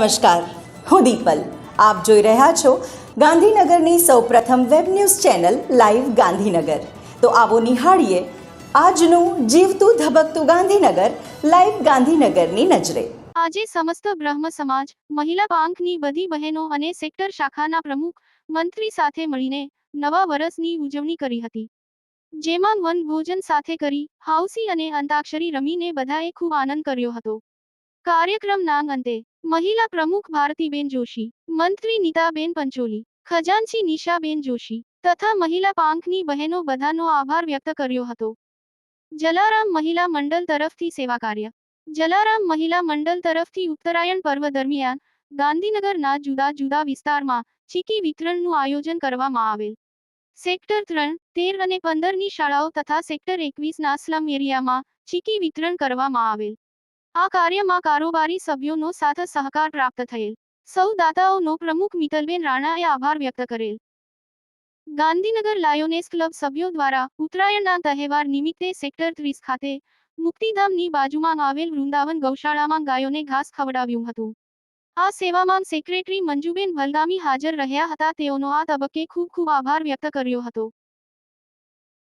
નમસ્કાર, હું દીપલ. આપ જોઈ રહ્યા છો ગાંધીનગરની સૌપ્રથમ web news channel live Gandhinagar. તો આવો નિહાળીએ આજનું જીવતું ધબકતું ગાંધીનગર, લાઈવ ગાંધીનગરની નજરે. આજે સમસ્ત બ્રહ્મ સમાજ, મહિલા પાંખની બધી બહેનો અને સેક્ટર શાખાના પ્રમુખ મંત્રી સાથે મળીને નવા વરસની ઉજવણી કરી હતી. જેમાં વન ભોજન સાથે કરી, હાઉસી અને અંતાક્ષરી રમીને બધાએ ખૂબ આનંદ કર્યો હતો. કાર્યક્રમના અંતે, મહિલા પ્રમુખ ભારતીબેન જોશી, મંત્રી નીતાબેન પંચોલી, ખજાનચી નિશાબેન જોશી તથા મહિલા પાંખની બહેનો બધાનો આભાર વ્યક્ત કર્યો હતો. જલારામ મહિલા મંડળ તરફથી સેવા કાર્ય. જલારામ મહિલા મંડળ તરફથી ઉત્તરાયણ પર્વ દરમિયાન, ગાંધીનગરના જુદા જુદા વિસ્તારમાં ચીકી વિતરણનું આયોજન કરવામાં આવેલ. સેક્ટર ત્રણ, તેર અને પંદરની શાળાઓ તથા સેક્ટર એકવીસના સ્લમ એરિયામાં ચીકી વિતરણ કરવામાં આવેલ. આ કાર્યમાં કારોબારી સભ્યોનો સાથ સહકાર પ્રાપ્ત થયેલ. સૌ દાતાઓનો પ્રમુખ મિતલબેન રાણાએ આભાર વ્યક્ત કરેલ. ગાંધીનગર લાયોનેસ ક્લબ સભ્યો દ્વારા ઉત્તરાયણના તહેવાર નિમિત્તે સેક્ટર ત્રીસ ખાતે મુક્તિધામની બાજુમાં આવેલ વૃંદાવન ગૌશાળામાં ગાયોને ઘાસ ખવડાવ્યું હતું. આ સેવામાં સેક્રેટરી મંજુબેન ભલગામી હાજર રહ્યા હતા. તેઓનો આ તબક્કે ખૂબ ખૂબ આભાર વ્યક્ત કર્યો હતો.